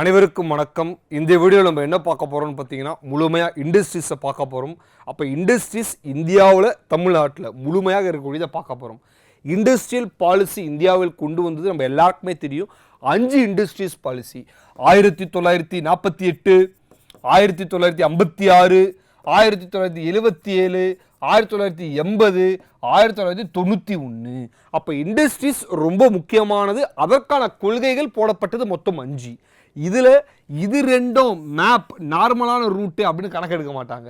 அனைவருக்கும் வணக்கம். இந்த வீடியோவில் நம்ம என்ன பார்க்க போகிறோம்னு பார்த்தீங்கன்னா முழுமையாக இண்டஸ்ட்ரீஸை பார்க்க போகிறோம் அப்போ இண்டஸ்ட்ரீஸ் இந்தியாவில் தமிழ்நாட்டில் முழுமையாக இருக்கக்கூடியதை பார்க்க போகிறோம் இண்டஸ்ட்ரியல் பாலிசி இந்தியாவில் கொண்டு வந்தது நம்ம எல்லாருக்குமே தெரியும். அஞ்சு இண்டஸ்ட்ரீஸ் பாலிசி ஆயிரத்தி தொள்ளாயிரத்தி நாற்பத்தி எட்டு ஆயிரத்தி தொள்ளாயிரத்தி ஐம்பத்தி ஆறு ஆயிரத்தி தொள்ளாயிரத்தி எழுபத்தி ஏழு ஆயிரத்தி தொள்ளாயிரத்தி எண்பது ஆயிரத்தி தொள்ளாயிரத்தி தொண்ணூற்றி ஒன்று. அப்போ இண்டஸ்ட்ரீஸ் ரொம்ப முக்கியமானது அதற்கான கொள்கைகள் போடப்பட்டது மொத்தம் அஞ்சு. இதில் இது ரெண்டும் மேப் நார்மலான ரூட்டு அப்படின்னு கணக்கெடுக்க மாட்டாங்க.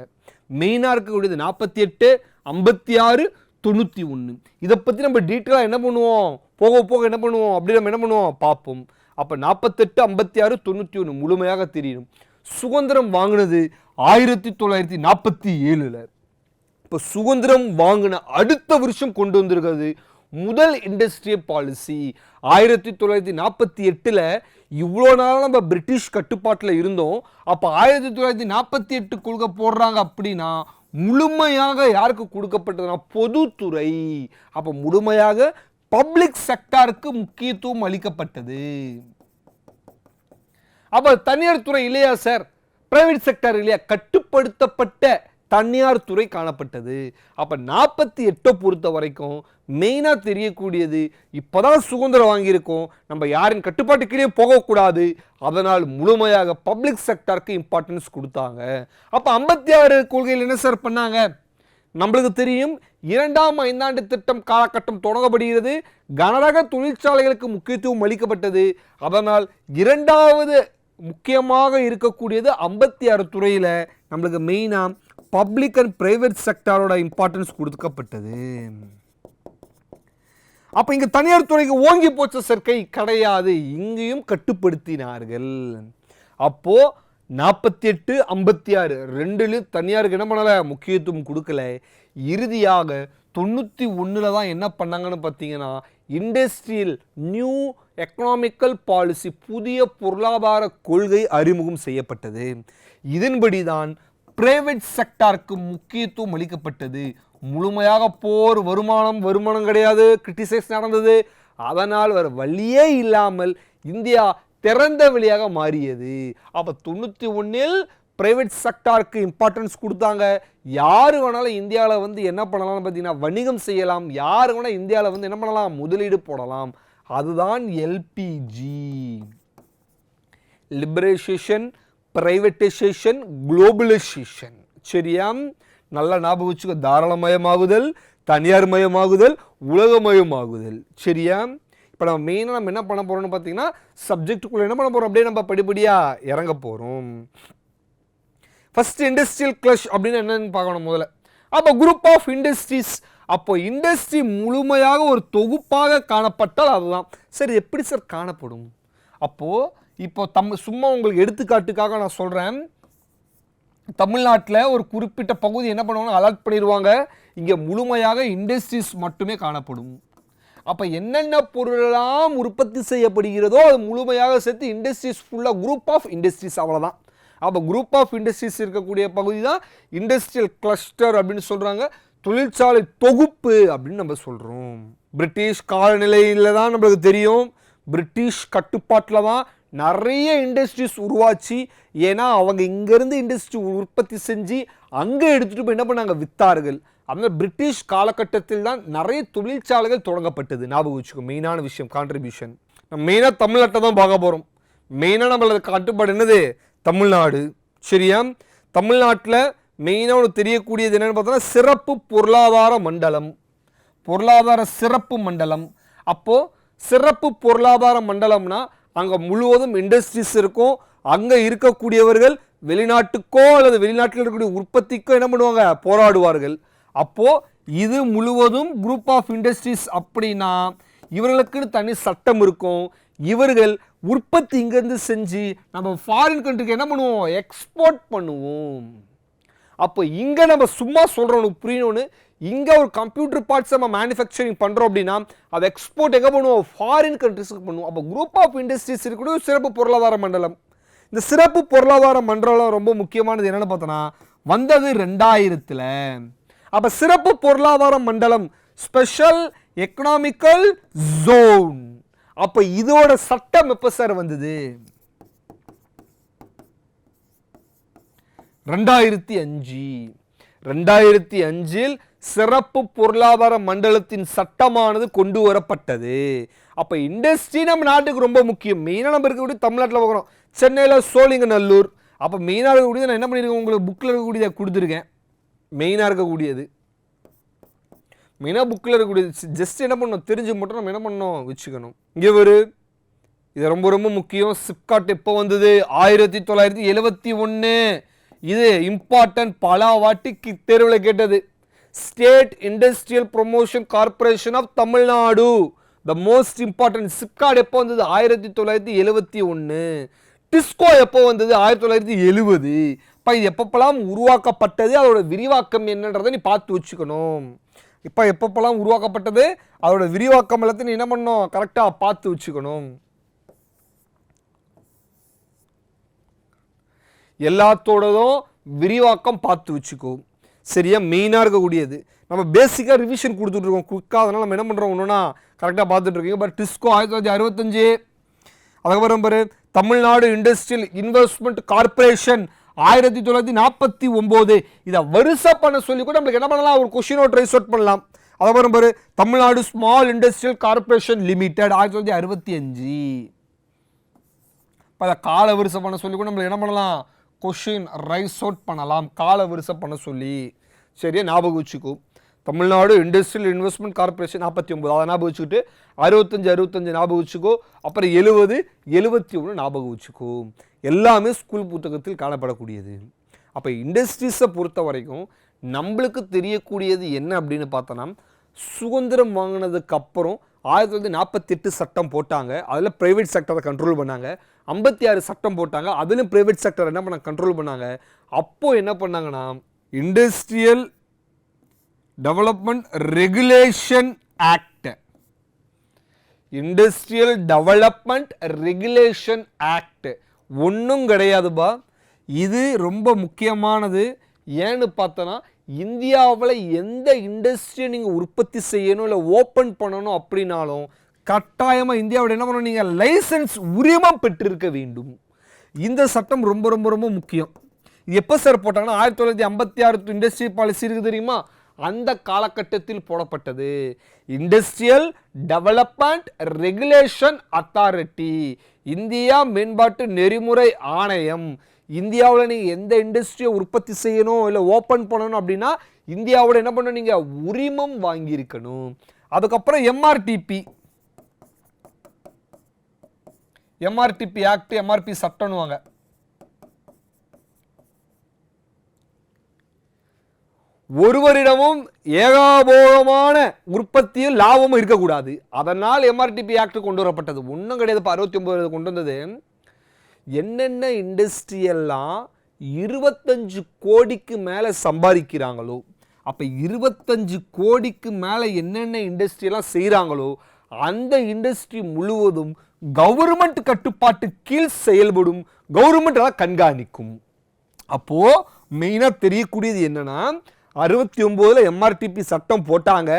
மெயினாக இருக்கக்கூடியது நாற்பத்தி எட்டு ஐம்பத்தி ஆறு தொண்ணூற்றி ஒன்று இதை பற்றி நம்ம டீட்டெயிலாக என்ன பண்ணுவோம்? போக போக என்ன பண்ணுவோம்? அப்படி நம்ம என்ன பண்ணுவோம்? பார்ப்போம். அப்போ நாற்பத்தெட்டு ஐம்பத்தி ஆறு தொண்ணூற்றி ஒன்று முழுமையாக தெரியணும் சுதந்திரம் வாங்கினது ஆயிரத்தி தொள்ளாயிரத்தி நாற்பத்தி ஏழில். இப்போ சுதந்திரம் வாங்கின அடுத்த வருஷம் கொண்டு வந்திருக்கிறது முதல் இண்டஸ்ட்ரியல் பாலிசி ஆயிரத்தி தொள்ளாயிரத்தி நாற்பத்தி எட்டில் இவ்வளோ நாளாக நம்ம பிரிட்டிஷ் கட்டுப்பாட்டில் இருந்தோம். அப்போ ஆயிரத்தி தொள்ளாயிரத்தி நாற்பத்தி எட்டு கொள்கை போடுறாங்க அப்படின்னா முழுமையாக யாருக்கு கொடுக்கப்பட்டதுன்னா பொதுத்துறை. அப்போ முழுமையாக பப்ளிக் செக்டாருக்கு முக்கியத்துவம் அளிக்கப்பட்டது. அப்போ தனியார் துறை இல்லையா சார் பிரைவேட் செக்டர் இல்லையா? கட்டுப்படுத்தப்பட்ட தனியார் துறை காணப்பட்டது. அப்போ நாற்பத்தி எட்டை பொறுத்த வரைக்கும் மெயினாக தெரியக்கூடியது. இப்போ தான் சுதந்திரம் வாங்கியிருக்கோம். நம்ம யாரின் கட்டுப்பாட்டு போகக்கூடாது. அதனால் முழுமையாக பப்ளிக் செக்டருக்கு இம்பார்ட்டன்ஸ் கொடுத்தாங்க. அப்போ ஐம்பத்தி ஆறு கொள்கையில் என்ன சார் பண்ணாங்க? நம்மளுக்கு தெரியும் இரண்டாம் ஐந்தாண்டு திட்டம் காலகட்டம் தொடங்கப்படுகிறது. கனரக தொழிற்சாலைகளுக்கு முக்கியத்துவம் அளிக்கப்பட்டது. அதனால் இரண்டாவது முக்கியமாக இருக்கக்கூடியது ஐம்பத்தி ஆறு துறையில் நம்மளுக்கு மெயினாக பப்ளிக் அண்ட் ப்ரைவேட் செக்டாரோட இம்பார்ட்டன்ஸ் கொடுக்கப்பட்டது. அப்போ இங்கே தனியார் துறைக்கு ஓங்கி போச்ச சர்க்கை கிடையாது. இங்கேயும் கட்டுப்படுத்தினார்கள். அப்போது நாற்பத்தி எட்டு ஐம்பத்தி ஆறு ரெண்டுலேயும் தனியாருக்கு என்ன பண்ணலை? முக்கியத்துவம் கொடுக்கல. இறுதியாக தொண்ணூற்றி ஒன்றில் தான் என்ன பண்ணாங்கன்னு பார்த்தீங்கன்னா இண்டஸ்ட்ரியல் நியூ எக்கனாமிக்கல் பாலிசி புதிய பொருளாதார கொள்கை அறிமுகம் செய்யப்பட்டது. இதன்படி தான் பிரைவேட் செக்டாருக்கு முக்கியத்துவம் அளிக்கப்பட்டது. முழுமையாக போர் வருமானம் வருமானம் கிடையாது. கிரிட்டிசைஸ் நடந்தது. அதனால் வேறு வழியே இல்லாமல் இந்தியா திறந்த வழியாக மாறியது. அப்போ தொண்ணூற்றி ஒன்றில் ப்ரைவேட் செக்டாருக்கு இம்பார்ட்டன்ஸ் கொடுத்தாங்க. யார் வேணாலும் இந்தியாவில் வந்து என்ன பண்ணலாம்னு பார்த்தீங்கன்னா வணிகம் செய்யலாம். யார் வேணால் இந்தியாவில் வந்து என்ன பண்ணலாம்? முதலீடு போடலாம். அதுதான் எல்பிஜி லிபரேஷேஷன் ப்ரைவேட்டைசேஷன் குளோபலைசேஷன் சரியா? நல்லா ஞாபகம் வச்சுக்கோ. தாராளமயமாகுதல் தனியார் மயமாகுதல் உலகமயமாகுதல். சரியா? இப்போ நம்ம மெயினாக நம்ம என்ன பண்ண போகிறோம்னு பார்த்தீங்கன்னா சப்ஜெக்டுக்குள்ளே என்ன பண்ண போகிறோம் அப்படியே நம்ம படிப்படியாக இறங்க போகிறோம் ஃபர்ஸ்ட் இண்டஸ்ட்ரியல் கிளஷ் அப்படின்னு என்னன்னு பார்க்கணும் முதல்ல. அப்போ குரூப் ஆஃப் இண்டஸ்ட்ரீஸ் அப்போ இண்டஸ்ட்ரி முழுமையாக ஒரு தொகுப்பாக காணப்பட்டால் அதுதான். சரி எப்படி சார் காணப்படும்? அப்போது இப்போ தம் சும்மா உங்களுக்கு எடுத்துக்காட்டுக்காக நான் சொல்கிறேன் தமிழ்நாட்டில் ஒரு குறிப்பிட்ட பகுதி என்ன பண்ணுவாங்க அலர்ட் பண்ணிடுவாங்க. இங்கே முழுமையாக இண்டஸ்ட்ரீஸ் மட்டுமே காணப்படும். அப்போ என்னென்ன பொருளெல்லாம் உற்பத்தி செய்யப்படுகிறதோ அது முழுமையாக சேர்த்து இண்டஸ்ட்ரீஸ் ஃபுல்லாக குரூப் ஆஃப் இண்டஸ்ட்ரீஸ் அவ்வளோதான் அப்போ குரூப் ஆஃப் இண்டஸ்ட்ரீஸ் இருக்கக்கூடிய பகுதி தான் இண்டஸ்ட்ரியல் கிளஸ்டர் அப்படின்னு சொல்கிறாங்க தொழிற்சாலை தொகுப்பு அப்படின்னு நம்ம சொல்கிறோம் பிரிட்டிஷ் காலநிலையில் தான் நம்மளுக்கு தெரியும். பிரிட்டிஷ் கட்டுப்பாட்டில் தான் நிறைய இண்டஸ்ட்ரீஸ் உருவாச்சு. ஏன்னா அவங்க இங்கேருந்து இண்டஸ்ட்ரி உற்பத்தி செஞ்சு அங்கே எடுத்துகிட்டு போய் என்ன பண்ணாங்க? வித்தார்கள். அந்த பிரிட்டிஷ் காலகட்டத்தில் தான் நிறைய தொழிற்சாலைகள் தொடங்கப்பட்டது. ஞாபகம் வச்சுக்கோ மெயினான விஷயம் கான்ட்ரிபியூஷன் நம்ம மெயினாக தமிழ்நாட்டை தான் பார்க்க போகிறோம் மெயினாக நம்மளது கட்டுப்பாடு என்னது? தமிழ்நாடு. சரியா? தமிழ்நாட்டில் மெயினாக ஒன்று தெரியக்கூடியது என்னென்னு பார்த்தோன்னா சிறப்பு பொருளாதார மண்டலம். பொருளாதார சிறப்பு மண்டலம். அப்போது சிறப்பு பொருளாதார மண்டலம்னா அங்கே முழுவதும் இண்டஸ்ட்ரீஸ் இருக்கும். அங்கே இருக்கக்கூடியவர்கள் வெளிநாட்டுக்கோ அல்லது வெளிநாட்டில் இருக்கக்கூடிய உற்பத்திக்கோ என்ன பண்ணுவாங்க? போராடுவார்கள். அப்போது இது முழுவதும் குரூப் ஆஃப் இண்டஸ்ட்ரீஸ் அப்படின்னா இவர்களுக்குன்னு தனி சட்டம் இருக்கும். இவர்கள் உற்பத்தி இங்கேருந்து செஞ்சு நம்ம ஃபாரின் கண்ட்ரிக்கு என்ன பண்ணுவோம்? எக்ஸ்போர்ட் பண்ணுவோம். அப்போ இங்கே நம்ம சும்மா சொல்கிறோன்னு புரியணும்னு. இங்கே ஒரு கம்ப்யூட்டர் பார்ட்ஸ் நம்ம மேனுஃபேக்சரிங் பண்ணுறோம் அப்படின்னா அதை எக்ஸ்போர்ட் எங்கே பண்ணுவோம்? ஃபாரின் கண்ட்ரிஸ்க்கு பண்ணுவோம். அப்போ குரூப் ஆஃப் இண்டஸ்ட்ரீஸ் இருக்கக்கூடிய சிறப்பு பொருளாதார மண்டலம். இந்த சிறப்பு பொருளாதார மண்டலம் ரொம்ப முக்கியமானது என்னென்னு பார்த்தோன்னா வந்தது ரெண்டாயிரத்தில். அப்போ சிறப்பு பொருளாதார மண்டலம் ஸ்பெஷல் எக்கனாமிக்கல் ஜோன் அப்போ இதோட சட்டம் எப்போ சார் வந்தது? ரெண்டாயிரத்தி அஞ்சு. ரெண்டாயிரத்தி அஞ்சில் சிறப்பு பொருளாதார மண்டலத்தின் சட்டமானது கொண்டு வரப்பட்டது. அப்போ இண்டஸ்ட்ரி நம்ம நாட்டுக்கு ரொம்ப முக்கியம். மெயினாக நம்ம இருக்கக்கூடிய தமிழ்நாட்டில் பார்க்குறோம் சென்னையில் சோழிங்கநல்லூர். அப்போ மெயினாக இருக்கக்கூடியது நான் என்ன பண்ணியிருக்கேன்? உங்களுக்கு புக்கில் இருக்கக்கூடியதை கொடுத்துருக்கேன். மெயினாக இருக்கக்கூடியது. மெயினாக புக்கில் இருக்கக்கூடியது. ஜஸ்ட் என்ன பண்ணணும்? தெரிஞ்சு மட்டும் நம்ம என்ன பண்ணணும்? வச்சுக்கணும். இங்கே ஒரு இது ரொம்ப ரொம்ப முக்கியம். சிப்காட் எப்போ வந்தது? ஆயிரத்தி தொள்ளாயிரத்தி எழுவத்தி ஒன்று இது இம்பார்ட்டன்ட் பல வாட்டி தேர்வில் கேட்டது. State industrial promotion corporation of Tamil Nadu the most important SIPCOT எப்போ வந்தது? ஆயிரத்தி தொள்ளாயிரத்தி எழுபத்தி ஒன்று டிஸ்கோ எப்போ வந்தது? ஆயிரத்தி தொள்ளாயிரத்தி எழுபது இப்போ இது எப்பப்பெல்லாம் உருவாக்கப்பட்டது? அதோட விரிவாக்கம் என்னன்றதை நீ பார்த்து வச்சுக்கணும். இப்போ எப்பப்பெல்லாம் உருவாக்கப்பட்டது? அதோட விரிவாக்கம் எல்லாத்தையும் நீ என்ன பண்ணணும்? கரெக்டாக பார்த்து வச்சுக்கணும். எல்லாத்தோடதும் விரிவாக்கம் பார்த்து வச்சுக்கோ. சரியா மெயினாக இருக்கக்கூடியது. நம்ம பேசிக்காக ரிவிஷன் கொடுத்துட்ருக்கோம் குயிக்காக அதனால் நம்ம என்ன பண்ணுறோம் ஒன்றுனா கரெக்டாக பார்த்துட்ருக்கீங்க பட் டிஸ்கோ ஆயிரத்தி தொள்ளாயிரத்தி அறுபத்தஞ்சு. அதுக்கப்புறம் பாரு தமிழ்நாடு இண்டஸ்ட்ரியல் இன்வெஸ்ட்மெண்ட் கார்ப்பரேஷன் ஆயிரத்தி தொள்ளாயிரத்தி நாற்பத்தி ஒம்பது. இதை வருஷம் பண்ண சொல்லி கூட நம்மளுக்கு என்ன பண்ணலாம்? ஒரு கொஷினோ நோட் அவுட் பண்ணலாம். அதுக்கப்புறம் பாரு Tamil Nadu small industrial corporation limited ஆயிரத்தி தொள்ளாயிரத்தி அறுபத்தி அஞ்சு. இப்போ அதை கால வருஷம் பண்ண சொல்லி கூட நம்ம என்ன பண்ணலாம்? கொஷின் ரைஸ் அவுட் பண்ணலாம் கால வரிசை பண்ண சொல்லி. சரியா? ஞாபகம் வச்சுக்கோ. தமிழ்நாடு இண்டஸ்ட்ரியல் இன்வெஸ்ட்மெண்ட் கார்ப்பரேஷன் நாற்பத்தி ஒம்பது அதை ஞாபகம் வச்சுக்கிட்டு அறுபத்தஞ்சு அறுபத்தஞ்சு ஞாபகம் வச்சுக்கோ. அப்புறம் எழுபது எழுபத்தி ஒன்று ஞாபகம் வச்சுக்கோ. எல்லாமே ஸ்கூல் புத்தகத்தில் காணப்படக்கூடியது. அப்போ இண்டஸ்ட்ரீஸை பொறுத்த வரைக்கும் நம்மளுக்கு தெரியக்கூடியது என்ன அப்படின்னு பார்த்தோன்னா சுதந்திரம் வாங்கினதுக்கப்புறம் ஆயிரத்தி தொள்ளாயிரத்தி நாற்பத்தெட்டு சட்டம் போட்டாங்க. அதில் ப்ரைவேட் செக்டரை கண்ட்ரோல் பண்ணாங்க. ஐம்பத்தி ஆறு சட்டம் போட்டாங்க அதிலும் ப்ரைவேட் செக்டர் என்ன பண்ண கண்ட்ரோல் பண்ணாங்க. அப்போது என்ன பண்ணாங்கன்னா industrial development regulation act industrial development regulation act ஒன்றும் கிடையாதுப்பா. இது ரொம்ப முக்கியமானது. ஏன்னு பார்த்தோன்னா இந்தியாவில் எந்த இண்டஸ்ட்ரியை நீங்கள் உற்பத்தி செய்யணும் இல்லை ஓப்பன் பண்ணணும் அப்படின்னாலும் கட்டாயமாக இந்தியாவோட என்ன பண்ணணும் நீங்கள் லைசன்ஸ் உரிமம் பெற்றிருக்க வேண்டும். இந்த சட்டம் ரொம்ப ரொம்ப ரொம்ப முக்கியம். எப்போ சார் போட்டாங்கன்னா ஆயிரத்தி தொள்ளாயிரத்தி ஐம்பத்தி ஆறு இண்டஸ்ட்ரி பாலிசி இருக்குது தெரியுமா? அந்த காலகட்டத்தில் போடப்பட்டது. Industrial development regulation authority India மேம்பாட்டு நெறிமுறை ஆணையம். இந்தியாவில் நீங்கள் எந்த இண்டஸ்ட்ரியை உற்பத்தி செய்யணும் இல்லை ஓப்பன் பண்ணணும் அப்படின்னா இந்தியாவோட என்ன பண்ணணும் நீங்கள் உரிமம் வாங்கியிருக்கணும். அதுக்கப்புறம் எம்ஆர்டிபி எம்ஆர்டிபி ஆக்ட் எம்ஆர்பி சட்டம்னுவாங்க ஒருவரிடமும் ஏகாபோகமான உற்பத்தியும் லாபமும் இருக்கக்கூடாது. அதனால் எம்ஆர்டிபி ஆக்ட் கொண்டு வரப்பட்டது. ஒன்றும் கிடையாது. இப்போ அறுபத்தி ஒம்பது கொண்டு வந்தது. என்னென்ன இண்டஸ்ட்ரியெல்லாம் இருபத்தஞ்சு கோடிக்கு மேலே சம்பாதிக்கிறாங்களோ அப்போ இருபத்தஞ்சு கோடிக்கு மேலே என்னென்ன இண்டஸ்ட்ரியெல்லாம் செய்கிறாங்களோ அந்த இண்டஸ்ட்ரி முழுவதும் கவர்மெண்ட் கட்டுப்பாட்டு கீழ் செயல்படும் கவர்மெண்ட் அதை கண்காணிக்கும். அப்போது மெயினாக தெரியக்கூடியது என்னன்னா அறுபத்தி ஒம்போதில் எம்ஆர்டிபி சட்டம் போட்டாங்க.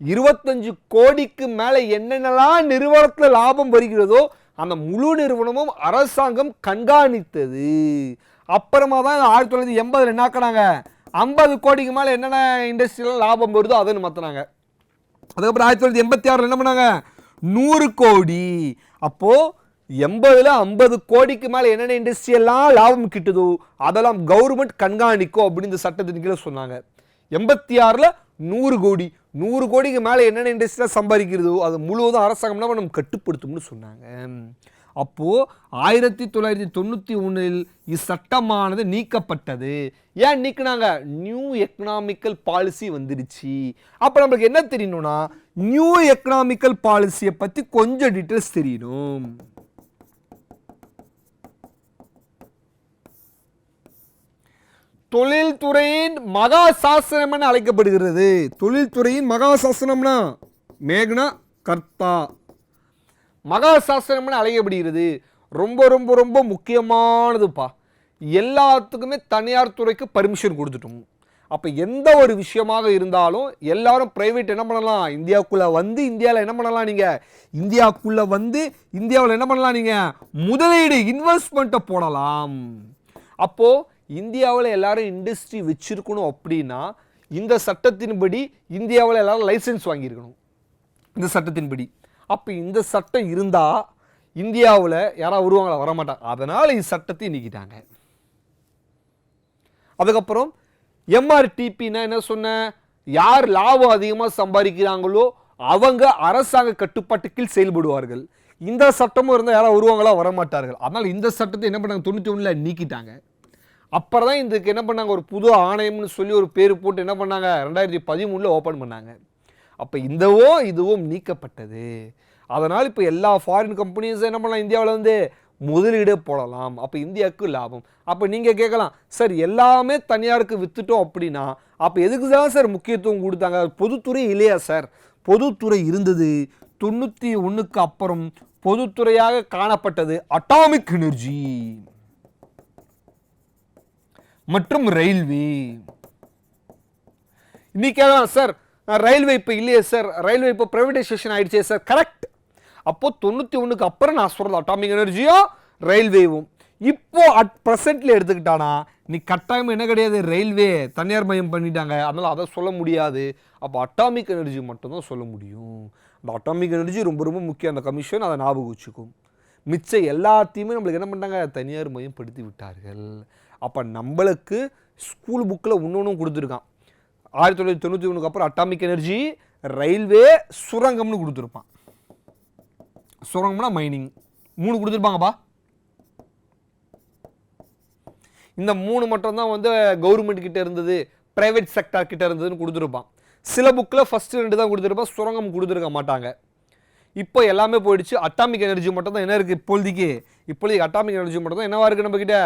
இருபத்தஞ்சு கோடிக்கு மேலே என்னென்னலாம் நிறுவனத்தில் லாபம் வருகிறதோ அந்த முழு நிறுவனமும் அரசாங்கம் கண்காணித்தது. அப்புறமா தான் ஆயிரத்தி தொள்ளாயிரத்தி எண்பதில் என்னக்குனாங்க ஐம்பது கோடிக்கு மேலே என்னென்ன இண்டஸ்ட்ரியில் லாபம் வருதோ அதுன்னு மாற்றினாங்க அதுக்கப்புறம் ஆயிரத்தி தொள்ளாயிரத்தி எண்பத்தி ஆறில் என்ன பண்ணாங்க? நூறு கோடி. அப்போது எண்பதில் ஐம்பது கோடிக்கு மேலே என்னென்ன இண்டஸ்ட்ரி எல்லாம் லாபம் கிட்டுதோ அதெல்லாம் கவர்மெண்ட் கண்காணிக்கும் அப்படின்னு இந்த சட்டத்தின் கீழே சொன்னாங்க. எண்பத்தி ஆறில் நூறு கோடி. நூறு கோடிக்கு மேலே என்னென்ன இண்டஸ்ட்ரியில் சம்பாதிக்கிறதோ அது முழுவதும் அரசாங்கம் நம்ம கட்டுப்படுத்தும்னு சொன்னாங்க. அப்போது ஆயிரத்தி தொள்ளாயிரத்தி தொண்ணூற்றி ஒன்றில் இச்சட்டமானது நீக்கப்பட்டது. ஏன் நீக்கினாங்க? நியூ எக்கனாமிக்கல் பாலிசி வந்துடுச்சு. அப்போ நம்மளுக்கு என்ன தெரியணும்னா நியூ எக்கனாமிக்கல் பாலிசியை பற்றி கொஞ்சம் டீட்டெயில்ஸ் தெரியணும். தொழில்துறையின் மகா சாசனம் என அழைக்கப்படுகிறது. தொழில்துறையின் மகா சாசனம்னா மேக்னா கர்த்தா. மகா சாசனம்னு அழைக்கப்படுகிறது. ரொம்ப ரொம்ப ரொம்ப முக்கியமானதுப்பா. எல்லாத்துக்குமே தனியார் துறைக்கு பர்மிஷன் கொடுத்துட்டோம். அப்போ எந்த ஒரு விஷயமாக இருந்தாலும் எல்லாரும் ப்ரைவேட் என்ன பண்ணலாம்? இந்தியாவுக்குள்ளே வந்து இந்தியாவில் என்ன பண்ணலாம் நீங்கள் இந்தியாவுக்குள்ளே வந்து இந்தியாவில் என்ன பண்ணலாம் நீங்கள் முதலீடு இன்வெஸ்ட்மெண்ட்டை போடலாம். அப்போது இந்தியாவில் எல்லாரும் இண்டஸ்ட்ரி வச்சுருக்கணும் அப்படின்னா இந்த சட்டத்தின்படி இந்தியாவில் எல்லாரும் லைசென்ஸ் வாங்கியிருக்கணும். இந்த சட்டத்தின்படி. அப்போ இந்த சட்டம் இருந்தால் இந்தியாவில் யாராவது வருவாங்களா? வரமாட்டாங்க. அதனால் இந்த சட்டத்தை நீக்கிட்டாங்க. அதுக்கப்புறம் எம்ஆர்டிபின்னா என்ன சொன்னேன் யார் லாபம் அதிகமாக சம்பாதிக்கிறாங்களோ அவங்க அரசாங்க கட்டுப்பாட்டுக்கில் செயல்படுவார்கள். இந்த சட்டமும் இருந்தால் யாராவது வருவாங்களா? வரமாட்டார்கள். அதனால் இந்த சட்டத்தை என்ன பண்ணாங்க? தொண்ணூற்றி ஒன்றில் நீக்கிட்டாங்க. அப்புறம் தான் இதுக்கு என்ன பண்ணாங்க? ஒரு புது ஆணையம்னு சொல்லி ஒரு பேர் போட்டு என்ன பண்ணாங்க? ரெண்டாயிரத்தி பதிமூணில் ஓப்பன் பண்ணாங்க. அப்போ இந்தவோ இதுவும் நீக்கப்பட்டது. அதனால் இப்போ எல்லா ஃபாரின் கம்பெனிஸும் என்ன பண்ணலாம்? இந்தியாவில் வந்து முதலீடு போடலாம். அப்போ இந்தியாவுக்கு லாபம். அப்போ நீங்கள் கேட்கலாம் சார் எல்லாமே தனியாருக்கு விற்றுட்டோம் அப்படின்னா அப்போ எதுக்கு தான் சார் முக்கியத்துவம் கொடுத்தாங்க? பொதுத்துறை இல்லையா சார்? பொதுத்துறை இருந்தது தொண்ணூற்றி ஒன்றுக்கு அப்புறம் பொதுத்துறையாக காணப்பட்டது அட்டாமிக் எனர்ஜி மற்றும் ரயில்வே. இன்னைக்கு சார் ரயில்வே இப்போ இல்லையே சார் ரயில்வே இப்போ ப்ரைவேடைசேஷன் ஆயிடுச்சே சார் கரெக்ட் அப்போது தொண்ணூற்றி ஒன்றுக்கு அப்புறம் நான் சொல்கிறது அட்டாமிக் எனர்ஜியும் ரயில்வேவும் இப்போ அட் ப்ரெசென்ட்ல எடுத்துக்கிட்டானா நீ கட்டாயம் என்ன கிடையாது ரயில்வே தனியார் மயம் பண்ணிட்டாங்க. அதனால் அதை சொல்ல முடியாது. அப்போ அட்டாமிக் எனர்ஜி மட்டும்தான் சொல்ல முடியும். அந்த அட்டாமிக் எனர்ஜி ரொம்ப ரொம்ப முக்கியம். அந்த கமிஷன் அதை ஞாபகம் வச்சுக்கும். மிச்சம் எல்லாத்தையுமே நம்மளுக்கு என்ன பண்ணிட்டாங்க? தனியார் மயப்படுத்தி விட்டார்கள். அப்போ நம்மளுக்கு ஸ்கூல் புக்கில் இன்னொன்றும் கொடுத்துருக்கான். ஆயிரத்தி தொள்ளாயிரத்தி தொண்ணூற்றி ஒன்றுக்கு அப்புறம் அட்டாமிக் எனர்ஜி ரயில்வே சுரங்கம்னு கொடுத்துருப்பான். சுரங்கம்னா மைனிங் மூணு கொடுத்துருப்பாங்கப்பா. இந்த மூணு மட்டும் தான் வந்து கவர்மெண்ட் கிட்ட இருந்தது ப்ரைவேட் செக்டார் கிட்ட இருந்ததுன்னு கொடுத்துருப்பான். சில புக்கில் ஃபஸ்ட்டு ரெண்டு தான் கொடுத்துருப்பான் சுரங்கம் கொடுத்துருக்க மாட்டாங்க. இப்போ எல்லாமே போயிடுச்சு. அட்டாமிக் எனர்ஜி மட்டும் தான் என்ன இருக்குது இப்போதைக்கு இப்போதைக்கு அட்டாமிக் எனர்ஜி மட்டும் தான் என்னவா இருக்குது நம்மக்கிட்ட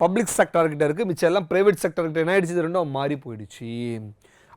பப்ளிக் செக்டார்கிட்ட இருக்குது மிச்சம் எல்லாம் ப்ரைவேட் செக்டார்கிட்ட என்ன ஆயிடுச்சு? ரெண்டும் மாறி போயிடுச்சு.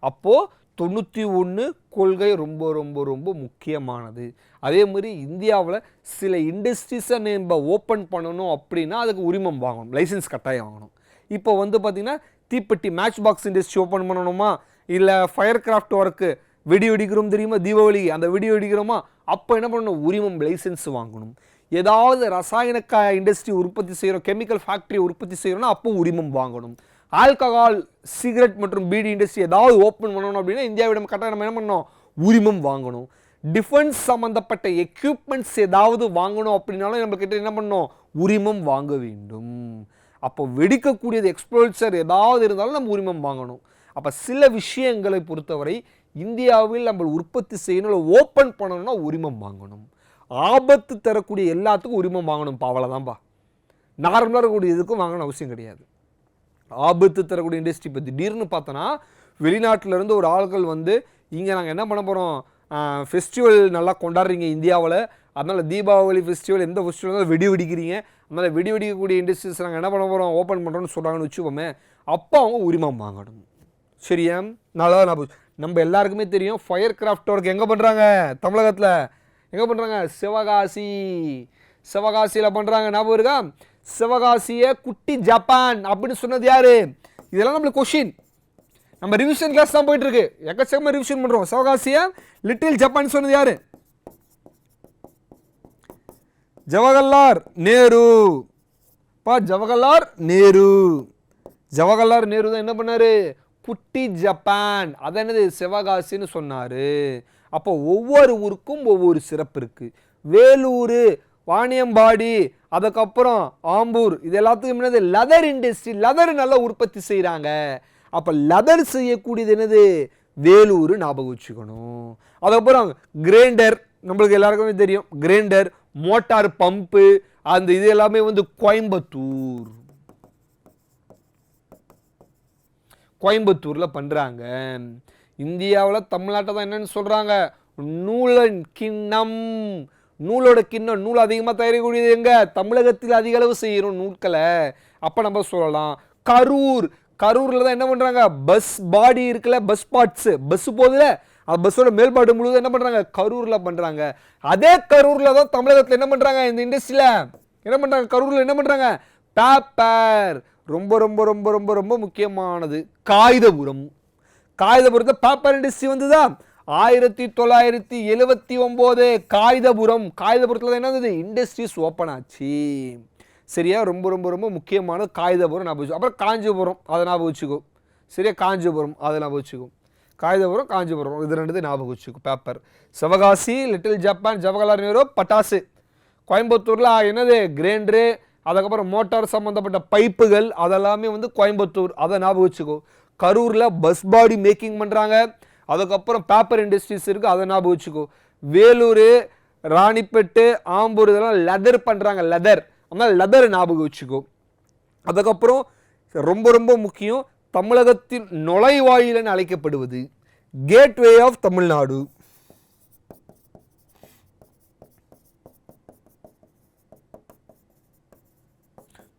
அப்போது தொண்ணூற்றி ஒன்று கொள்கை ரொம்ப ரொம்ப ரொம்ப முக்கியமானது. அதே மாதிரி இந்தியாவில் சில இண்டஸ்ட்ரீஸை நம்ம ஓப்பன் பண்ணணும் அப்படின்னா அதுக்கு உரிமம் வாங்கணும் லைசன்ஸ் கட்டாயம் வாங்கணும். இப்போ வந்து பார்த்திங்கன்னா தீப்பெட்டி மேட்ச் பாக்ஸ் இண்டஸ்ட்ரி ஓப்பன் பண்ணணுமா? இல்லை ஃபயர் கிராஃப்ட் ஒர்க்கு வெடி வெடிக்கிறோம் தெரியுமா? தீபாவளி அந்த வெடி வெடிக்கிறோமா? அப்போ என்ன பண்ணணும்? உரிமம் லைசன்ஸ் வாங்கணும். ஏதாவது ரசாயன க இண்டஸ்ட்ரி உற்பத்தி செய்கிறோம் கெமிக்கல் ஃபேக்ட்ரி உற்பத்தி செய்கிறோன்னா அப்போ உரிமம் வாங்கணும். ஆல்கஹால் சிகரெட் மற்றும் பீடி இண்டஸ்ட்ரி ஏதாவது ஓப்பன் பண்ணணும் அப்படின்னா இந்தியாவிடம் கட்டாயம் நம்ம என்ன பண்ணணும்? உரிமம் வாங்கணும். டிஃபென்ஸ் சம்மந்தப்பட்ட எக்யூப்மெண்ட்ஸ் ஏதாவது வாங்கணும் அப்படின்னாலும் நம்மக்கிட்ட என்ன பண்ணணும்? உரிமம் வாங்க வேண்டும். அப்போ வெடிக்கக்கூடியது எக்ஸ்ப்ளோசர் ஏதாவது இருந்தாலும் நம்ம உரிமம் வாங்கணும். அப்போ சில விஷயங்களை பொறுத்தவரை இந்தியாவில் நம்ம உற்பத்தி செய்யணும் ஓப்பன் பண்ணணும்னா உரிமம் வாங்கணும். ஆபத்து தரக்கூடிய எல்லாத்துக்கும் உரிமம் வாங்கணும்ப்பா அவ்வளோதான்ப்பா நார்மலாக இருக்கக்கூடிய இதுக்கும் வாங்கணும் அவசியம் கிடையாது. ஆபத்து தரக்கூடிய இண்டஸ்ட்ரி இப்போ திடீர்னு பார்த்தோன்னா வெளிநாட்டிலேருந்து ஒரு ஆட்கள் வந்து இங்கே நாங்கள் என்ன பண்ண போகிறோம் ஃபெஸ்டிவல் நல்லா கொண்டாடுறீங்க இந்தியாவில். அதனால் தீபாவளி ஃபெஸ்டிவல் எந்த ஃபெஸ்டிவல் வெடி வெடிக்கிறீங்க. அதனால் வெடி வெடிக்கக்கூடிய இண்டஸ்ட்ரீஸ் நாங்கள் என்ன பண்ண போகிறோம் ஓப்பன் பண்ணுறோம்னு சொல்கிறாங்கன்னு வச்சுப்போமே அப்போ அவங்க உரிமம் வாங்கணும். சரியா? நல்லா நான் நம்ம எல்லாருக்குமே தெரியும் ஃபயர் கிராஃப்ட் ஒர்க் எங்கே பண்ணுறாங்க தமிழகத்தில். எங்கே பண்ணுறாங்க சிவகாசி. சிவகாசியில் பண்ணுறாங்க ஞாபகம் இருக்கா? சிவகாசியை குட்டி ஜப்பான் அப்படின்னு சொன்னது யாரு? இதெல்லாம் நம்மளுக்கு கொஷின் நம்ம ரிவிஷன் கிளாஸ் தான் போயிட்டு இருக்கு எக்கச்சக்கமாக ரிவிஷன் பண்ணுறோம் சிவகாசியை லிட்டில் ஜப்பான் சொன்னது யாரு? ஜவஹர்லால் நேரு. பா ஜவஹர்லால் நேரு. ஜவஹர்லால் நேரு தான் என்ன பண்ணாரு? குட்டி ஜப்பான். அது என்னது? சிவகாசின்னு சொன்னாரு. அப்போ ஒவ்வொரு ஊருக்கும் ஒவ்வொரு சிறப்பு இருக்கு. வேலூர் வாணியம்பாடி அதுக்கப்புறம் ஆம்பூர் இது எல்லாத்துக்கும் என்னது லெதர் இண்டஸ்ட்ரி லெதர் நல்லா உற்பத்தி செய்கிறாங்க அப்போ லெதர் செய்யக்கூடியது என்னது? வேலூர் ஞாபகம் வச்சுக்கணும். அதுக்கப்புறம் கிரைண்டர் நம்மளுக்கு எல்லாருக்குமே தெரியும். கிரைண்டர் மோட்டார் பம்பு அந்த இது எல்லாமே வந்து கோயம்புத்தூர். கோயம்புத்தூரில் பண்ணுறாங்க இந்தியாவில் தமிழ்நாட்டை தான் என்னன்னு சொல்கிறாங்க நூலன் கிண்ணம். நூலோட கிண்ணம் நூல் அதிகமாக தயாரிக்கக்கூடியது எங்க? தமிழகத்தில் அதிக அளவு செய்கிறோம் நூல்களை. அப்போ நம்ம சொல்லலாம். கரூர். கரூரில் தான் என்ன பண்ணுறாங்க பஸ் பாடி இருக்குல்ல பஸ் பார்ட்ஸு பஸ் போகுதுல அந்த பஸ்ஸோட மேல்பாடு முழுவதும் என்ன பண்ணுறாங்க கரூரில் பண்ணுறாங்க அதே கரூரில் தான் தமிழகத்தில் என்ன பண்ணுறாங்க இந்த இண்டஸ்ட்ரியில் என்ன பண்ணுறாங்க கரூரில் என்ன பண்ணுறாங்க பேப்பர் ரொம்ப ரொம்ப ரொம்ப ரொம்ப ரொம்ப முக்கியமானது காகிதபுரம். காகிதபுரத்தை பேப்பர் இண்டஸ்ட்ரி வந்து தான் ஆயிரத்தி தொள்ளாயிரத்தி எழுவத்தி ஒம்போது காகிதபுரம். காகிதபுரத்தில் தான் என்ன இருந்தது இண்டஸ்ட்ரீஸ் ஓப்பன் ஆச்சு. சரியா? ரொம்ப ரொம்ப ரொம்ப முக்கியமான காகிதபுரம் ஞாபகம் அப்புறம் காஞ்சிபுரம் அதை ஞாபகம் வச்சுக்கோ. சரியா? காஞ்சிபுரம் அதை ஞாபகம் வச்சுக்கோ. காகிதபுரம் காஞ்சிபுரம் இது ரெண்டு ஞாபகம் வச்சுக்கோ paper Sivakasi little Japan Jawaharlal Nehru பட்டாசு. கோயம்புத்தூரில் என்னது? கிரைண்டரு அதுக்கப்புறம் மோட்டார் சம்மந்தப்பட்ட பைப்புகள் அதெல்லாமே வந்து கோயம்புத்தூர் அதை ஞாபகம் வச்சுக்கோ. கரூரில் பஸ் பாடி மேக்கிங் பண்ணுறாங்க அதுக்கப்புறம் பேப்பர் இண்டஸ்ட்ரீஸ் இருக்குது அதை ஞாபகம் வச்சுக்கோ. வேலூர் ராணிப்பேட்டு ஆம்பூர் இதெல்லாம் லெதர் பண்ணுறாங்க லெதர் அதனால் லெதர் ஞாபகம் வச்சுக்கோ. அதுக்கப்புறம் ரொம்ப ரொம்ப முக்கியம் தமிழகத்தின் நுழைவாயில் அழைக்கப்படுவது கேட்வே ஆஃப் தமிழ்நாடு.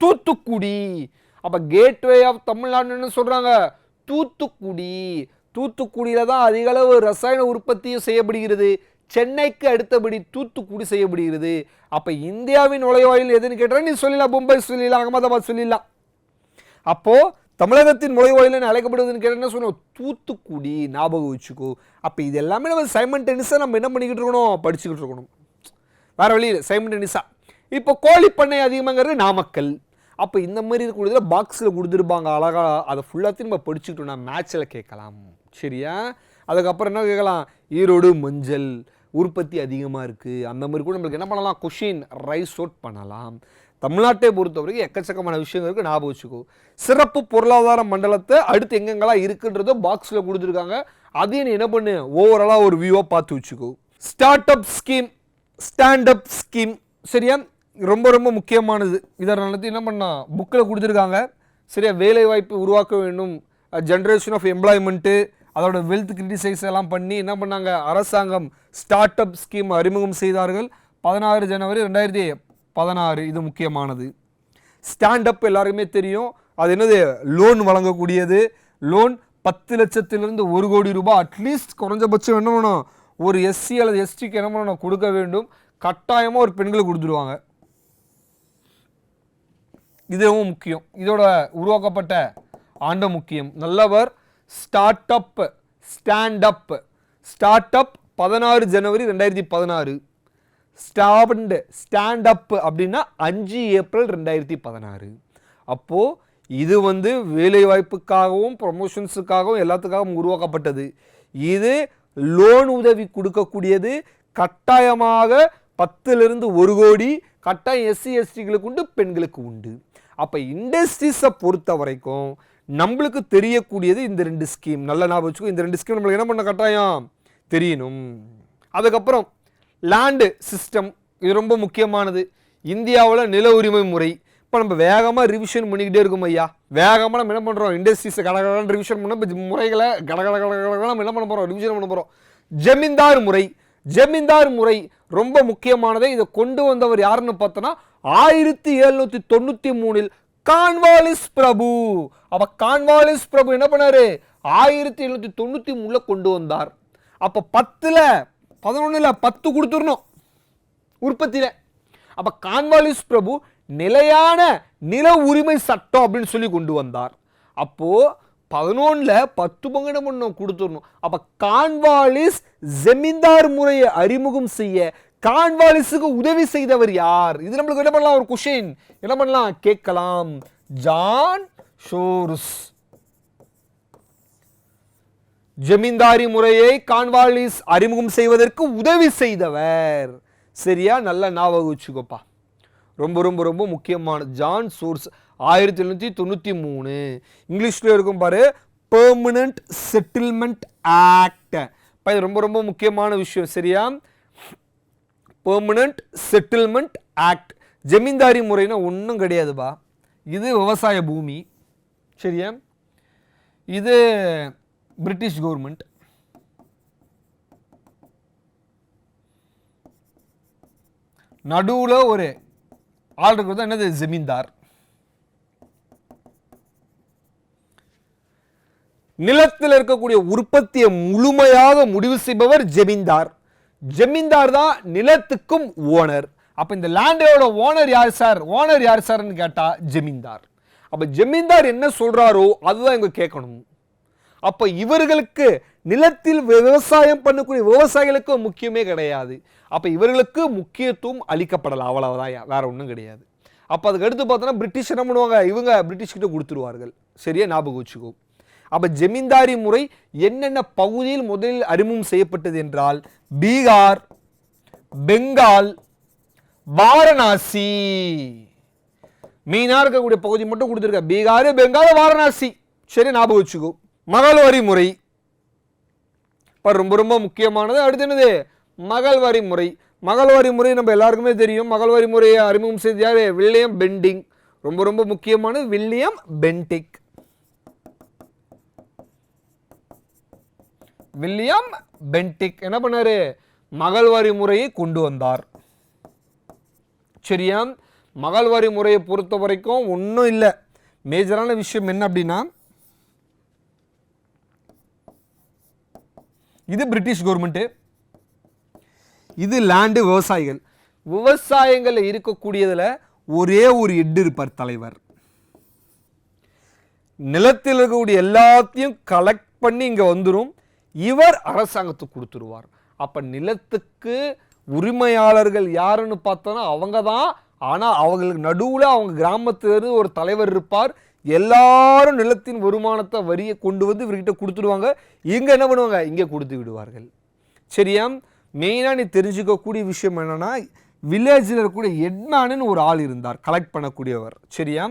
தூத்துக்குடி. அப்போ கேட்வே ஆஃப் தமிழ்நாடுன்னு சொல்கிறாங்க தூத்துக்குடி. தூத்துக்குடியில் தான் அதிகளவு ரசாயன உற்பத்தியும் செய்யப்படுகிறது. சென்னைக்கு அடுத்தபடி தூத்துக்குடி செய்யப்படுகிறது. அப்போ இந்தியாவின் நுழைவாயில் எதுன்னு கேட்டால் நீ சொல்லலாம் மும்பை சொல்லிடலாம் அகமதாபாத் சொல்லிடலாம். அப்போது தமிழகத்தின் நுழைவாயில் அழைக்கப்படுவதுன்னு கேட்டால் என்ன சொன்னோம்? தூத்துக்குடி ஞாபகம் வச்சுக்கோ. அப்போ இது எல்லாமே நம்ம சைமன் டென்னிஸை நம்ம என்ன பண்ணிக்கிட்டு இருக்கணும்? படிச்சுக்கிட்டு இருக்கணும். வேறு வழியில் சைமன் டென்னிஸா. இப்போ கோழி பண்ணை அதிகமாங்கிறது நாமக்கல். அப்போ இந்த மாதிரி இருக்கக்கூடியதில் பாக்ஸில் கொடுத்துருப்பாங்க அழகாக அதை ஃபுல்லாத்தையும் நம்ம படிச்சுக்கிட்டோம்னா மேட்ச்சில் கேட்கலாம். சரியா? அதுக்கப்புறம் என்ன கேட்கலாம்? ஈரோடு மஞ்சள் உற்பத்தி அதிகமாக இருக்குது அந்த மாதிரி கூட நம்மளுக்கு என்ன பண்ணலாம்? கொஷின் ரைஸ் அவுட் பண்ணலாம். தமிழ்நாட்டை பொறுத்தவரைக்கும் எக்கச்சக்கமான விஷயங்கள் இருக்குது ஞாபகம் வச்சுக்கோ. சிறப்பு பொருளாதார மண்டலத்தை அடுத்து எங்கெங்கெல்லாம் இருக்குன்றதோ பாக்ஸில் கொடுத்துருக்காங்க. அதையும் நீ என்ன பண்ணு? ஓவராலாக ஒரு வியூவாக பார்த்து வச்சுக்கோ. Start up scheme stand up scheme சரியா? ரொம்ப ரொம்ப முக்கியமானது. இதை நடத்தி என்ன பண்ணால் புக்கில் கொடுத்துருக்காங்க. சரியா? வேலை வாய்ப்பு உருவாக்க வேண்டும். ஜென்ரேஷன் ஆஃப் எம்ப்ளாய்மெண்ட்டு அதோட வெல்த் கிரிட்டிசைஸ் எல்லாம் பண்ணி என்ன பண்ணாங்க? அரசாங்கம் ஸ்டார்ட் அப் ஸ்கீம் அறிமுகம் செய்தார்கள். பதினாறு ஜனவரி ரெண்டாயிரத்தி பதினாறு இது முக்கியமானது. ஸ்டாண்ட் அப் எல்லாருக்குமே தெரியும். அது என்னது? லோன் வழங்கக்கூடியது. லோன் பத்து லட்சத்திலிருந்து ஒரு கோடி ரூபாய் அட்லீஸ்ட் குறைஞ்சபட்சம் என்ன பண்ணணும்? ஒரு எஸ்சி அல்லது எஸ்டிக்கு என்ன பண்ணணும்? கொடுக்க வேண்டும். கட்டாயமாக ஒரு பெண்களுக்கு கொடுத்துருவாங்க. இதுவும் முக்கியம். இதோட உருவாக்கப்பட்ட ஆண்ட முக்கியம். நல்லவர் start up stand up start up பதினாறு ஜனவரி ரெண்டாயிரத்தி பதினாறு. ஸ்டாண்ட் ஸ்டாண்ட் அப் அப்படின்னா அஞ்சு ஏப்ரல் ரெண்டாயிரத்தி பதினாறு. அப்போது இது வந்து வேலைவாய்ப்புக்காகவும் ப்ரொமோஷன்ஸுக்காகவும் எல்லாத்துக்காகவும் உருவாக்கப்பட்டது. இது லோன் உதவி கொடுக்கக்கூடியது கட்டாயமாக பத்துலேருந்து ஒரு கோடி கட்டாயம் எஸ்சி எஸ்டிகளுக்கு உண்டு பெண்களுக்கு உண்டு. அப்போ இண்டஸ்ட்ரீஸை பொறுத்த வரைக்கும் நம்மளுக்கு தெரியக்கூடியது இந்த ரெண்டு ஸ்கீம் நல்ல ஞாபகம் வச்சுக்கோ இந்த ரெண்டு ஸ்கீம் நம்மளுக்கு என்ன பண்ண கட்டாயம்? தெரியணும். அதுக்கப்புறம் லேண்டு சிஸ்டம் இது ரொம்ப முக்கியமானது. இந்தியாவில் நில உரிமை முறை. இப்போ நம்ம வேகமாக ரிவிஷன் பண்ணிக்கிட்டே இருக்கோம் ஐயா. வேகமாக நம்ம என்ன பண்ணுறோம் இண்டஸ்ட்ரீஸை கடகடன்னு ரிவிஷன் பண்ண இப்போ முறைகளை கடகட கடகட நம்ம என்ன பண்ண போகிறோம் ரிவிஷன் பண்ண போகிறோம் ஜமீன்தார் முறை. ஜமீன்தார் முறை ரொம்ப முக்கியமானதை இதை கொண்டு வந்தவர் யாருன்னு பார்த்தோன்னா ஆயிரத்தி எழுநூற்றி தொண்ணூற்றி மூணில் கான்வாலிஸ் பிரபு. அப்ப கான்வாலிஸ் பிரபு என்ன பண்ணாரு? ஆயிரத்தி எழுநூத்தி தொண்ணூத்தி மூணுல கொண்டு வந்தார். அப்ப பத்துல பதினொன்னுல பத்து கொடுத்துடணும். உற்பத்தியில. அப்ப கான்வாலிஸ் பிரபு நிலையான நில உரிமை சட்டம் அப்படின்னு சொல்லி கொண்டு வந்தார். அப்போ பதினொன்னுல பத்து பங்கு என்ன பண்ணணும் கொடுத்துடணும். அப்ப கான்வாலிஸ் ஜெமீன்தார் முறையை அறிமுகம் செய்ய கான்வாலிஸுக்கு உதவி செய்தவர் யார்? இது நம்மளுக்கு என்ன பண்ணலாம்? ஒரு கொஷின் என்ன பண்ணலாம்? கேட்கலாம். John shores. ஜமீன்தாரி முறையை கான்வாலிஸ் அறிமுகம் செய்வதற்கு உதவி செய்தவர். சரியா? நல்ல ஞாபகம் வச்சுக்கோப்பா. ரொம்ப ரொம்ப ரொம்ப முக்கியமான ஜான் சோர்ஸ் ஆயிரத்தி எழுநூற்றி தொண்ணூற்றி மூணு. இங்கிலீஷில் இருக்கும் பாரு பெர்மனன்ட் செட்டில்மெண்ட் ஆக்ட் இது ரொம்ப ரொம்ப முக்கியமான விஷயம். சரியா? பெர்மனண்ட் செட்டில்மெண்ட் ஆக்ட் ஜமீன்தாரி முறைனா ஒன்றும் கிடையாதுப்பா. இது விவசாய பூமி. சரியா? இது பிரிட்டிஷ் கவர்மெண்ட் நடுவில் ஒரு ஆள் இருக்கிறது என்னது? ஜமீன்தார். நிலத்தில் இருக்கக்கூடிய உற்பத்தியை முழுமையாக முடிவு செய்பவர் ஜமீன்தார். ஜமீன்தார் தான் நிலத்துக்கும் ஓனர். அப்போ இந்த லேண்டோட ஓனர் யார் சார்? ஓனர் யார் சார்னு கேட்டால் ஜமீன்தார். அப்போ ஜமீன்தார் என்ன சொல்கிறாரோ அதுதான் இங்க கேட்கணும். அப்போ இவர்களுக்கு நிலத்தில் விவசாயம் பண்ணக்கூடிய விவசாயிகளுக்கு முக்கியமே கிடையாது. அப்போ இவர்களுக்கு முக்கியத்துவம் அளிக்கப்படலாம் அவ்வளவுதான் வேற ஒன்றும் கிடையாது. அப்போ அதுக்கு அடுத்து பார்த்தோன்னா பிரிட்டிஷ் என்ன பண்ணுவாங்க? இவங்க பிரிட்டிஷ்கிட்ட கொடுத்துருவார்கள். சரியா ஞாபகம் வச்சுக்கோ. அப்போ ஜமீன்தாரி முறை என்னென்ன பகுதியில் முதலில் அறிமுகம் செய்யப்பட்டது என்றால் பீகார் பெங்கால் வாரணாசி. மெயினாக இருக்கக்கூடிய பகுதி மட்டும் கொடுத்துருக்க பீகார் பெங்கால் வாரணாசி. சரி ஞாபகம் வச்சுக்கோ. மகள்வரி முறை. இப்போ ரொம்ப ரொம்ப முக்கியமானது. அடுத்து என்னது? மகள்வரி முறை. மகள்வரி முறை நம்ம எல்லாருக்குமே தெரியும். மகள்வரி முறையை அறிமுகம் செய்து வில்லியம் பெண்டிங். ரொம்ப ரொம்ப முக்கியமானது வில்லியம் பென்டிக் வில்லியம் பென்டிக் என்ன பண்ணாரு? மகள்வாரி முறையை கொண்டு வந்தார். சரியா? மகள்வாரி முறையை பொறுத்த வரைக்கும் ஒன்றும் இல்லை. மேஜரான விஷயம் என்ன அப்படின்னா இது பிரிட்டிஷ் கவர்மெண்ட்டு இது லேண்டு விவசாயிகள். விவசாயங்களில் இருக்கக்கூடியதில் ஒரே ஒரு எட்டு இருப்பார் தலைவர். நிலத்தில் இருக்கக்கூடிய எல்லாத்தையும் கலெக்ட் பண்ணி இங்கே வந்துடும் இவர் அரசாங்கத்துக்கு கொடுத்துருவார். அப்போ நிலத்துக்கு உரிமையாளர்கள் யாருன்னு பார்த்தோன்னா அவங்க தான். ஆனால் அவங்களுக்கு நடுவில் அவங்க கிராமத்திலிருந்து ஒரு தலைவர் இருப்பார். எல்லாரும் நிலத்தின் வருமானத்தை வரியை கொண்டு வந்து இவர்கிட்ட கொடுத்துடுவாங்க. இங்கே என்ன பண்ணுவாங்க? இங்கே கொடுத்து விடுவார்கள். சரியா? மெயினாக நீ தெரிஞ்சுக்கக்கூடிய விஷயம் என்னன்னா வில்லேஜில் இருக்கக்கூடிய எட்மேனுன்னு ஒரு ஆள் இருந்தார். கலெக்ட் பண்ணக்கூடியவர். சரியா?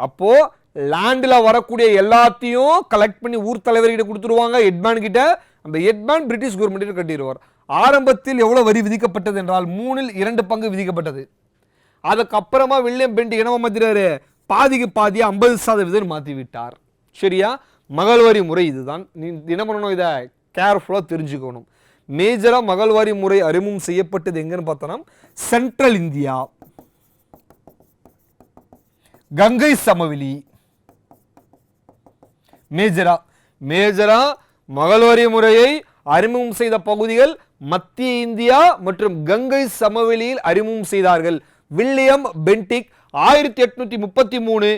அப்போது லேண்டில் வரக்கூடிய எல்லாத்தையும் கலெக்ட் பண்ணி ஊர் தலைவர்கிட்ட கொடுத்துருவாங்க. ஹெட்மேன் கிட்ட. அந்த ஹெட்மேன் பிரிட்டிஷ் கவர்மெண்ட்டு கட்டிடுவார். ஆரம்பத்தில் எவ்வளோ வரி விதிக்கப்பட்டது என்றால் மூணில் இரண்டு பங்கு விதிக்கப்பட்டது. அதுக்கப்புறமா வில்லியம் பெண்ட் என்னவா மாத்திராரு பாதிக்கு பாதி ஐம்பது சதவீதம் மாற்றி விட்டார் சரியா? மகள்வாரி முறை இதுதான். நீ என்ன பண்ணணும் இதை? கேர்ஃபுல்லாக தெரிஞ்சுக்கணும். மேஜராக மகள்வாரி முறை அறிமுகம் செய்யப்பட்டது எங்கன்னு பார்த்தோன்னா சென்ட்ரல் இந்தியா கங்கை சமவெளி. மேஜரா மேஜரா மகள்வரி முறையை அறிமுகம் செய்த பகுதிகள் மத்திய இந்தியா மற்றும் கங்கை சமவெளியில் அறிமுகம் செய்தார்கள். வில்லியம் பென்டிக் ஆயிரத்தி எட்நூத்தி முப்பத்தி மூணு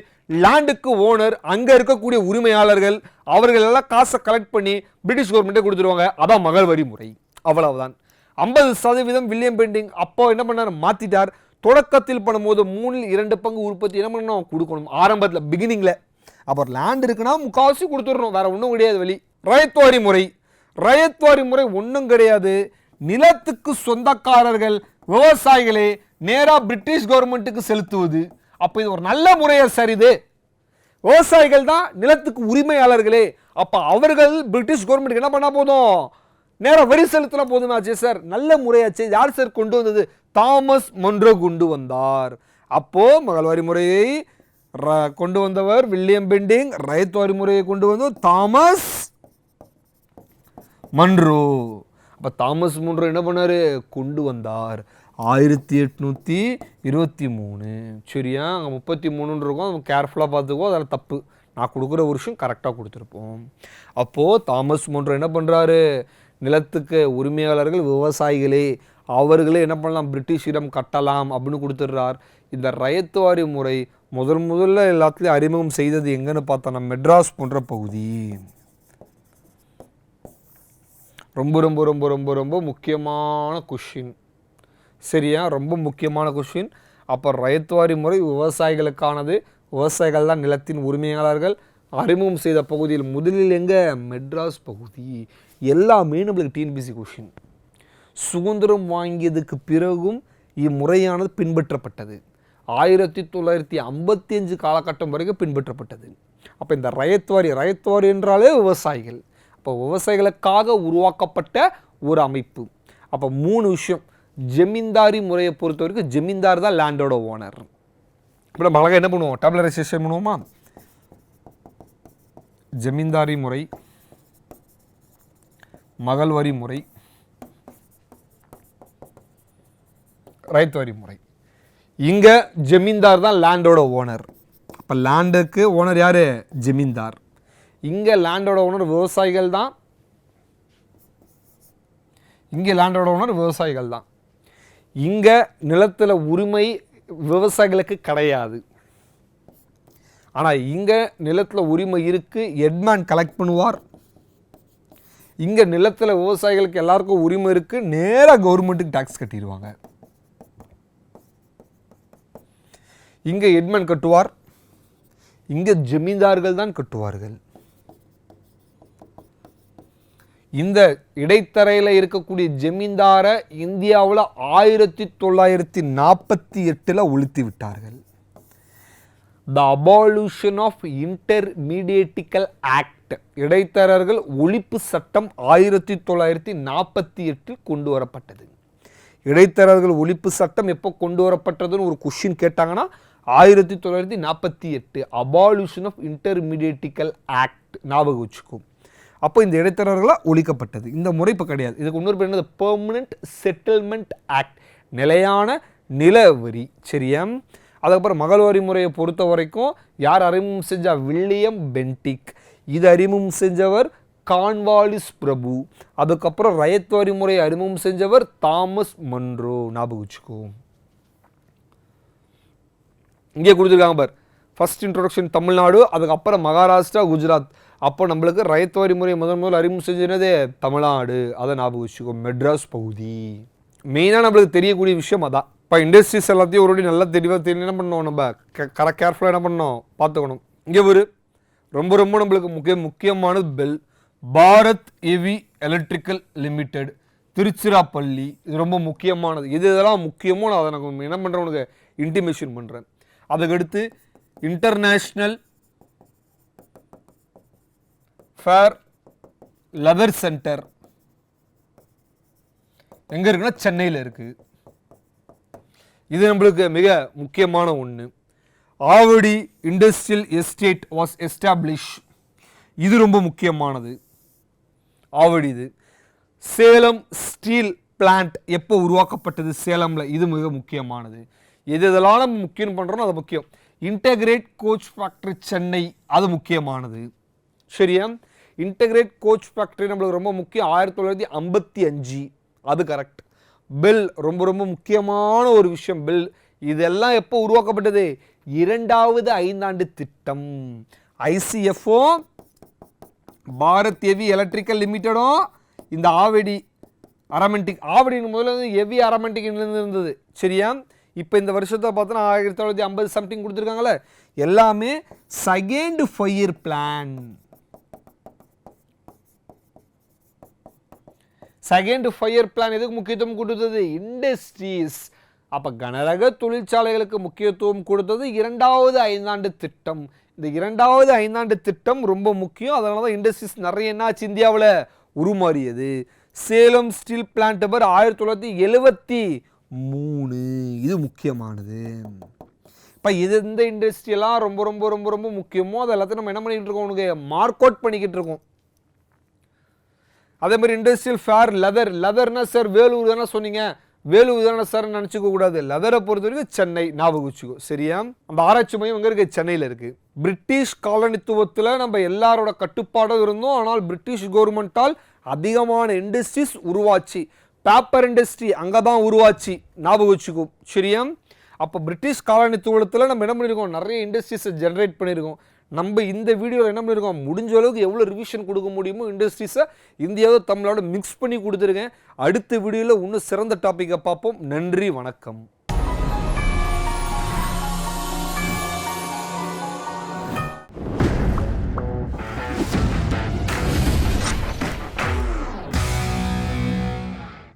லேண்டுக்கு ஓனர் அங்க இருக்கக்கூடிய உரிமையாளர்கள் அவர்கள் எல்லாம் காசை கலெக்ட் பண்ணி பிரிட்டிஷ் கவர்மெண்ட்டே கொடுத்துருவாங்க. அதான் மகள்வரி முறை. அவ்வளவுதான். ஐம்பது சதவீதம் வில்லியம் பெண்டிங் அப்போ என்ன பண்ணார்? மாத்திட்டார். தொடக்கத்தில் பண்ணும்போது மூணில் இரண்டு பங்கு உற்பத்தி என்ன பண்ணணும்? கொடுக்கணும். ஆரம்பத்தில் பிகினிங்ல அப்புறம் லேண்ட் இருக்குன்னா முக்கால்வாசி கொடுத்துடணும். வேறு ஒன்றும் கிடையாது வழி ரயத்வாரி முறை. ரயத்வாரி முறை ஒன்றும் கிடையாது. நிலத்துக்கு சொந்தக்காரர்கள் விவசாயிகளே நேராக பிரிட்டிஷ் கவர்மெண்ட்டுக்கு செலுத்துவது. அப்போ இது ஒரு நல்ல முறையை சரிது விவசாயிகள் தான் நிலத்துக்கு உரிமையாளர்களே. அப்போ அவர்கள் பிரிட்டிஷ் கவர்மெண்ட் என்ன பண்ணால் போதும்? நேரம் வரி செலுத்தினா போதுமாச்சே சார். நல்ல முறையாச்சு. யார் சார் கொண்டு வந்தது? தாமஸ் மொன்றோ கொண்டு வந்தார். அப்போ மகள்வாரி முறையை கொண்டு வந்தவர் வில்லியம் பெண்டிங் ரயத்து முறையை கொண்டு வந்தவர் தாமஸ் மன்ரோ அப்போ தாமஸ் மன்ரோ என்ன பண்ணார்? கொண்டு வந்தார். ஆயிரத்தி எட்நூற்றி இருபத்தி மூணு. சரியா? அங்கே முப்பத்தி மூணுன்னு இருக்கும். நம்ம கேர்ஃபுல்லாக பார்த்துக்கோ அதில் தப்பு. நான் கொடுக்குற ஒரு விஷயம் கரெக்டாக கொடுத்துருப்போம். அப்போது தாமஸ் மன்ரோ என்ன பண்ணுறாரு நிலத்துக்கு உரிமையாளர்கள் விவசாயிகளே அவர்களே என்ன பண்ணலாம்? பிரிட்டிஷிடம் கட்டலாம் அப்படின்னு கொடுத்துட்றார். இந்த ரயத்துவாரி முறை முதல் முதல்ல எல்லாத்துலேயும் அறிமுகம் செய்தது எங்கன்னு பார்த்தோன்னா மெட்ராஸ் போன்ற பகுதி. ரொம்ப ரொம்ப ரொம்ப ரொம்ப ரொம்ப முக்கியமான கொஷின் சரியா? ரொம்ப முக்கியமான கொஷின் அப்போ ரயத்துவாரி முறை விவசாயிகளுக்கானது விவசாயிகள் தான் நிலத்தின் உரிமையாளர்கள். அறிமுகம் செய்த பகுதியில் முதலில் எங்கே? மெட்ராஸ் பகுதி. எல்லாமே நம்மளுக்கு டிஎன்பிசி கொஷின் சுதந்திரம் வாங்கியதுக்கு பிறகும் இம்முறையானது பின்பற்றப்பட்டது. ஆயிரத்தி தொள்ளாயிரத்தி ஐம்பத்தி அஞ்சு காலகட்டம் வரைக்கும் பின்பற்றப்பட்டது. அப்போ இந்த ரயத்வாரி ரயத்வாரி என்றாலே விவசாயிகள். அப்போ விவசாயிகளுக்காக உருவாக்கப்பட்ட ஒரு அமைப்பு. அப்போ மூணு விஷயம். ஜமீன்தாரி முறையை பொறுத்த வரைக்கும் ஜமீன்தார் தான் லேண்டோட ஓனர் இப்போ நம்ம அழகாக என்ன பண்ணுவோம்? டேப்லரைசேஷன் பண்ணுவோமா? ஜமீன்தாரி முறை மகள்வாரி முறை ரைத்வாரி முறை. இங்கே ஜமீன்தார் தான் லேண்டோட ஓனர் இப்போ லேண்டுக்கு ஓனர் யார்? ஜமீன்தார். இங்கே லேண்டோட ஓனர் விவசாயிகள் தான். இங்கே லேண்டோட ஓனர் விவசாயிகள் தான். இங்கே நிலத்தில் உரிமை விவசாயிகளுக்கு கிடையாது. ஆனால் இங்கே நிலத்தில் உரிமை இருக்குது எட்மேன் கலெக்ட் பண்ணுவார். இங்கே நிலத்தில் விவசாயிகளுக்கு எல்லாருக்கும் உரிமை இருக்குது நேராக கவர்மெண்ட்டுக்கு டேக்ஸ் கட்டிடுவாங்க. இங்கே எட்மன் கட்டுவார் இங்கே ஜமீன்தார்கள் தான் கட்டுவார்கள். இந்த இடைத்தரையில் இருக்கக்கூடிய ஜமீன்தாரை இந்தியாவில் ஆயிரத்தி தொள்ளாயிரத்தி நாற்பத்தி எட்டில் ஒழித்து விட்டார்கள். த அபாலுஷன் ஆஃப் இன்டர்மீடியட்டிக்கல் ஆக்ட் இடைத்தரர்கள் ஒழிப்பு சட்டம் ஆயிரத்தி தொள்ளாயிரத்தி நாற்பத்தி எட்டில் கொண்டு வரப்பட்டது இடைத்தரர்கள் ஒழிப்பு சட்டம் எப்போ கொண்டு வரப்பட்டதுன்னு ஒரு கொஷின் கேட்டாங்கன்னா ஆயிரத்தி தொள்ளாயிரத்தி நாற்பத்தி எட்டு அபாலுஷன் ஆஃப் இன்டர்மீடியட்டிக்கல் ஆக்ட் ஞாபகம் வச்சுக்கும் அப்போ இந்த இடைத்தரகர்களாக ஒழிக்கப்பட்டது. இந்த முறை இப்போ கிடையாது. இதுக்கு இன்னொரு பேர் என்னது? பெர்மனண்ட் செட்டில்மெண்ட் ஆக்ட் நிலையான நில வரி சரியா? அதுக்கப்புறம் மகள் முறையை பொறுத்த வரைக்கும் யார் அறிமுகம் செஞ்சால் வில்லியம் பென்டிக். இது அறிமுகம் செஞ்சவர் கான்வாலிஸ் பிரபு. அதுக்கப்புறம் ரயத் வரி முறையை அறிமுகம் செஞ்சவர் தாமஸ் மன்றோ. ஞாபகம் வச்சுக்கோ. இங்கே கொடுத்துருக்காங்க பார். ஃபஸ்ட் இன்ட்ரொடக்ஷன் தமிழ்நாடு அதுக்கப்புறம் மகாராஷ்டிரா குஜராத். அப்போ நம்மளுக்கு ரைத் வரி முறை முதல் முதல் அறிமுகம் செஞ்சதே தமிழ்நாடு. அதை ஞாபகம் வச்சுக்கோ மெட்ராஸ் பகுதி. மெயினாக நம்மளுக்கு தெரியக்கூடிய விஷயம் அதான். இப்போ இண்டஸ்ட்ரீஸ் எல்லாத்தையும் ஒரு நல்லா தெளிவாக தெரியும் என்ன பண்ணோம் நம்ம? கரெக்ட் கேர்ஃபுல்லாக என்ன பண்ணோம் பார்த்துக்கணும். இங்கே ஒரு ரொம்ப ரொம்ப நம்மளுக்கு முக்கிய முக்கியமானது BHEL Bharat heavy electrical limited Tiruchirappalli. இது ரொம்ப முக்கியமானது. எது இதெல்லாம் முக்கியமோ நான் அதை நான் என்ன பண்ணுறேன் உனக்கு? இன்டிமேஷன் பண்ணுறேன் அதுக்கடுத்து இன்டர்நேஷ்னல் ஃபேர் லெதர் சென்டர் எங்கே இருக்குன்னா சென்னையில் இருக்குது இது நம்மளுக்கு மிக முக்கியமான ஒன்று Avadi industrial estate was establish இது ரொம்ப முக்கியமானது. ஆவடி இது. சேலம் ஸ்டீல் பிளான்ட் எப்போ உருவாக்கப்பட்டது? சேலமில். இது மிக முக்கியமானது. எது எதெல்லாம் நம்ம முக்கியம் பண்ணுறோம் அது முக்கியம். இன்டகிரேட் கோச் ஃபேக்ட்ரி சென்னை அது முக்கியமானது. சரியா? இன்டகிரேட் கோச் ஃபேக்ட்ரி நம்மளுக்கு ரொம்ப முக்கியம். ஆயிரத்தி தொள்ளாயிரத்தி ஐம்பத்தி அஞ்சு. அது கரெக்ட் பெல் ரொம்ப ரொம்ப முக்கியமான ஒரு விஷயம் பெல் இதெல்லாம் எப்போ உருவாக்கப்பட்டது? இரண்டாவது ஐந்தாண்டு திட்டம். ஐசிஎஃப்ஓ பாரத் ஹெவி எலக்ட்ரிக்கல் லிமிட்டடும் இந்த ஆவடி அரமெண்டிக் ஆவடின்னு முதல்ல வந்து ஹெவி அரமெண்டிக் இருந்தது. சரியா? இப்போ இந்த வருஷத்தை பார்த்தோன்னா ஆயிரத்தி தொள்ளாயிரத்தி ஐம்பது சம்திங் கொடுத்துருக்காங்களே எல்லாமே second five year plan second five year plan எதுக்கு முக்கியத்துவம் கொடுத்தது? இண்டஸ்ட்ரீஸ் அப்போ கனரக தொழிற்சாலைகளுக்கு முக்கியத்துவம் கொடுத்தது இரண்டாவது ஐந்தாண்டு திட்டம். இந்த இரண்டாவது ஐந்தாண்டு திட்டம் ரொம்ப முக்கியம். அதனால தான் இண்டஸ்ட்ரீஸ் நிறைய என்னாச்சு இந்தியாவில்? உருமாறியது. சேலம் ஸ்டீல் பிளான்ட் பேர் ஆயிரத்தி தொள்ளாயிரத்தி எழுவத்தி மூணு. இது முக்கியமானது. இப்போ இது இந்த இண்டஸ்ட்ரியெல்லாம் ரொம்ப ரொம்ப ரொம்ப ரொம்ப முக்கியமோ அது எல்லாத்தையும் நம்ம என்ன பண்ணிக்கிட்டு இருக்கோம்? உனக்கு மார்க் அவுட் பண்ணிக்கிட்டு இருக்கோம். அதே மாதிரி இண்டஸ்ட்ரியல் ஃபேர் லெதர் லெதர்னா சார் வேலூர் தானே சொன்னீங்க. வேலூர் தானே சார் நினச்சிக்க கூடாது. லெதரை பொறுத்த வரைக்கும் சென்னை ஞாபகம் வச்சுக்கோ. சரியா? அந்த ஆராய்ச்சி மையம் எங்கே இருக்குது சென்னையில் இருக்குது பிரிட்டிஷ் காலனித்துவத்தில் நம்ம எல்லாரோட கட்டுப்பாடும் இருந்தோம். ஆனால் பிரிட்டிஷ் கவர்மெண்ட்டால் அதிகமான இண்டஸ்ட்ரீஸ் உருவாச்சு. பேப்பர் இண்டஸ்ட்ரி அங்கே தான் உருவாச்சு. ஞாபகம் வச்சுக்கோ. சரியா? அப்போ பிரிட்டிஷ் காலனித்துவத்தில் நம்ம என்ன பண்ணியிருக்கோம் நிறைய இண்டஸ்ட்ரீஸை ஜென்ரேட் பண்ணியிருக்கோம் நம்ம இந்த வீடியோவில் என்ன பண்ணியிருக்கோம் முடிஞ்ச அளவுக்கு எவ்வளோ ரிவிஷன் கொடுக்க முடியுமோ இண்டஸ்ட்ரீஸை இந்தியாவை தமிழோட மிக்ஸ் பண்ணி கொடுத்துருக்கேன். அடுத்த வீடியோவில் இன்னும் சிறந்த டாப்பிக்கை பார்ப்போம். நன்றி வணக்கம்.